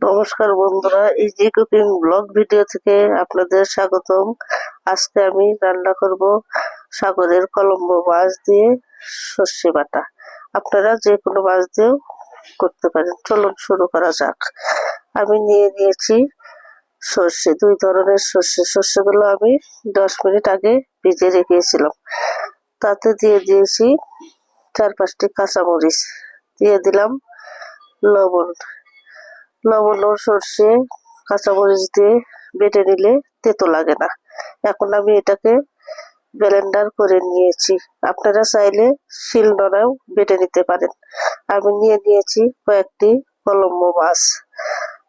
নমস্কার বন্ধুরা easy cooking blog video থেকে আপনাদের স্বাগতম। আজকে আমি রান্না করব সাগরের কলম্বো মাছ দিয়ে সর্ষে বাটা। আপনারা যে কোনো মাছ দিয়েও করতে পারেন। চলুন শুরু করা যাক। আমি নিয়ে নিয়েছি সর্ষে, দুই ধরনের সর্ষে। সর্ষেগুলো আমি দশ মিনিট আগে ভিজে রেখেছিলাম। তাতে দিয়ে দিয়েছি চার পাঁচটি কাঁচামরিচ। দিয়ে দিলাম লবণ। লবণ ও সর্ষে, কাঁচামরিচ দিয়ে বেটে নিলে তেতো লাগে না। এখন আমি এটাকে ব্লেন্ডার করে নিয়েছি। আপনারা চাইলে শিলনোড়াও বেটে নিতে পারেন। আমি নিয়ে নিয়েছি কয়েকটি কলম্বো মাছ।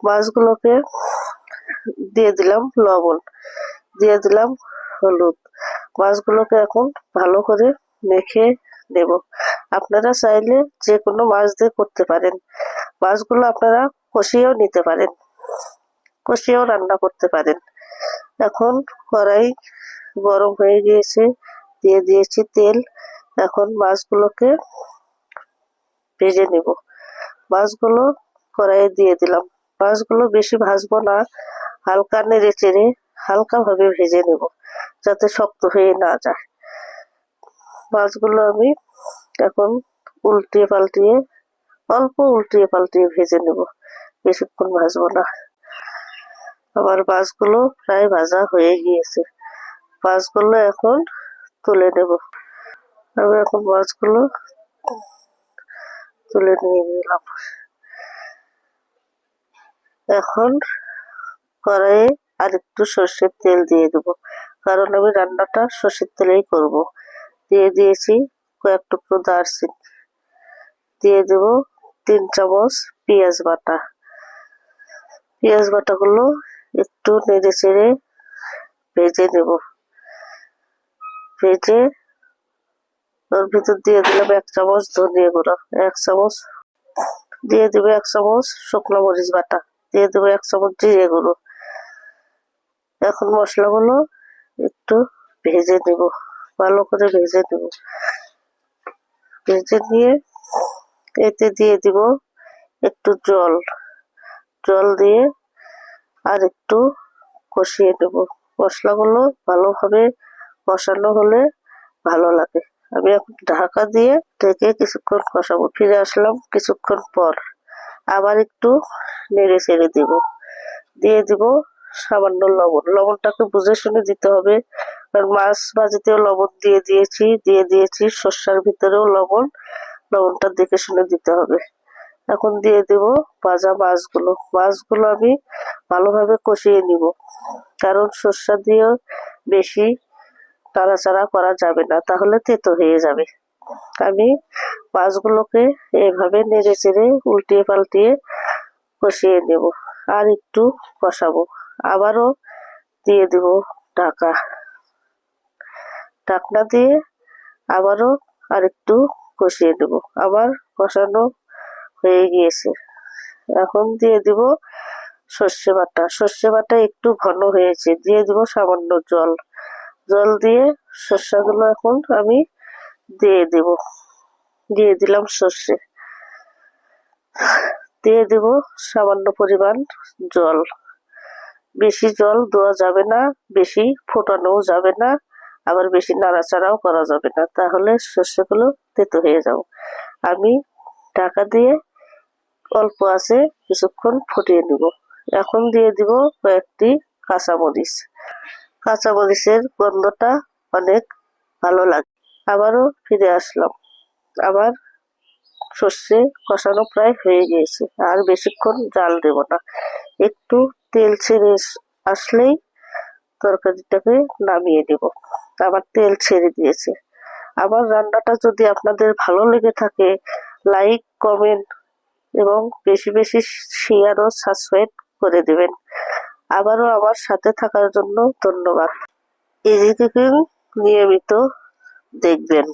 মাছগুলোকে দিয়ে দিলাম লবণ, দিয়ে দিলাম হলুদ। মাছগুলোকে এখন ভালো করে মেখে নেব। আপনারা চাইলে যে কোনো মাছ দিয়ে করতে পারেন। মাছগুলো আপনারা কষিয়েও নিতে পারেন। কষিয়েও রান্না করতে পারেন। এখন কড়াই গরম হয়ে গিয়েছে, দিয়ে দিয়েছি তেল। এখন মাছগুলোকে ভেজে নেব। মাছগুলো কড়াইয়ে দিয়ে দিলাম। মাছগুলো বেশি ভাজবো না, হালকা নেড়ে চেড়ে হালকাভাবে ভেজে নেব, যাতে শক্ত হয়ে না যায়। মাছগুলো আমি এখন উল্টিয়ে পাল্টিয়ে, অল্প উল্টিয়ে পাল্টিয়ে ভেজে নেব। বেশিক্ষণ ভাজবো না। আমার মাছগুলো প্রায় ভাজা হয়ে গিয়েছে। মাছগুলো এখন তুলে নেব। আমি এখন মাছগুলো তুলে নিয়ে নিলাম। এখন কড়াইয়ে আর একটু সর্ষের তেল দিয়ে দেব। কারণ আমি রান্নাটা সর্ষের তেলেই করব। দিয়ে দিয়েছি কয়েক টুকরো দারচিনি। দিয়ে দেব তিন চামচ পেঁয়াজ বাটা। পেঁয়াজ বাটাগুলো একটু নেড়ে চেড়ে ভেজে নেব। ভেজে ওর ভিতর দিয়ে দিলাম এক চামচ ধনিয়া গুঁড়ো, এক চামচ দিয়ে দেবো এক চামচ শুকনো মরিচ বাটা, দিয়ে দেবো এক চামচ জিরে গুঁড়ো। এখন মশলাগুলো একটু ভেজে নেব, ভালো করে ভেজে নেব। ভেজে নিয়ে এতে দিয়ে দিব একটু জল। জল দিয়ে আর একটু কষিয়ে নেব। মশলাগুলো ভালোভাবে কষানো হলে ভালো লাগে। আমি এখন ঢাকা দিয়ে ঢেকে কিছুক্ষণ কষাবো। ফিরে আসলাম কিছুক্ষণ পর। আবার একটু নেড়ে ছেড়ে দিব। দিয়ে দিব সামান্য লবণ। লবণটাকে বুঝে শুনে দিতে হবে। কারণ মাছ ভাজিতেও লবণ দিয়ে দিয়েছি দিয়ে দিয়েছি। শস্যার ভিতরেও লবণ। লবণটা দেখে শুনে দিতে হবে। এখন দিয়ে দেব ভাজা মাছগুলো। মাছগুলো আমি ভালোভাবে কষিয়ে নিব। কারণ সর্ষা দিয়েও বেশি নাড়াচাড়া করা যাবে না, তাহলে তেতো হয়ে যাবে। আমি মাছগুলোকে এভাবে নেড়ে চেড়ে উল্টিয়ে পাল্টিয়ে কষিয়ে নেব আর একটু কষাবো। আবারও দিয়ে দেব ঢাকা। ঢাকনা দিয়ে আবারও আর একটু কষিয়ে দেব আবার কষানো হয়ে গিয়েছে। এখন দিয়ে দিব সর্ষে বাটা। সর্ষে বাটা একটু ঘন হয়েছে। দিয়ে দিব সামান্য জল। জল দিয়ে সর্ষাগুলো এখন আমি দিয়ে দেব। দিয়ে দিলাম সর্ষে। দিয়ে দেব সামান্য পরিমাণ জল। বেশি জল দেওয়া যাবে না, বেশি ফোটানোও যাবে না, আবার বেশি নাড়াচাড়াও করা যাবে না। তাহলে সর্ষেগুলো তেতো হয়ে যাব। আমি ঢাকা দিয়ে অল্প আছে, কিছুক্ষণ ফুটিয়ে নিব। এখন দিয়ে দিব কয়েকটি কাঁচামরিচ। কাঁচামরিচের গন্ধটা অনেক ভালো লাগে। আবারও ফিরে আসলাম। আবার সর্ষে কষানো প্রায় হয়ে গিয়েছে। আর বেশিক্ষণ জাল দেব না। একটু তেল ছেড়ে আসলেই তরকারিটাকে নামিয়ে দেব আবার তেল ছেড়ে দিয়েছে। আমার রান্নাটা যদি আপনাদের ভালো লেগে থাকে, লাইক, কমেন্ট এবং বেশি বেশি শেয়ার ও সাবস্ক্রাইব করে দেবেন। আবারও আমার সাথে থাকার জন্য ধন্যবাদ। কুকিং নিয়মিত দেখবেন।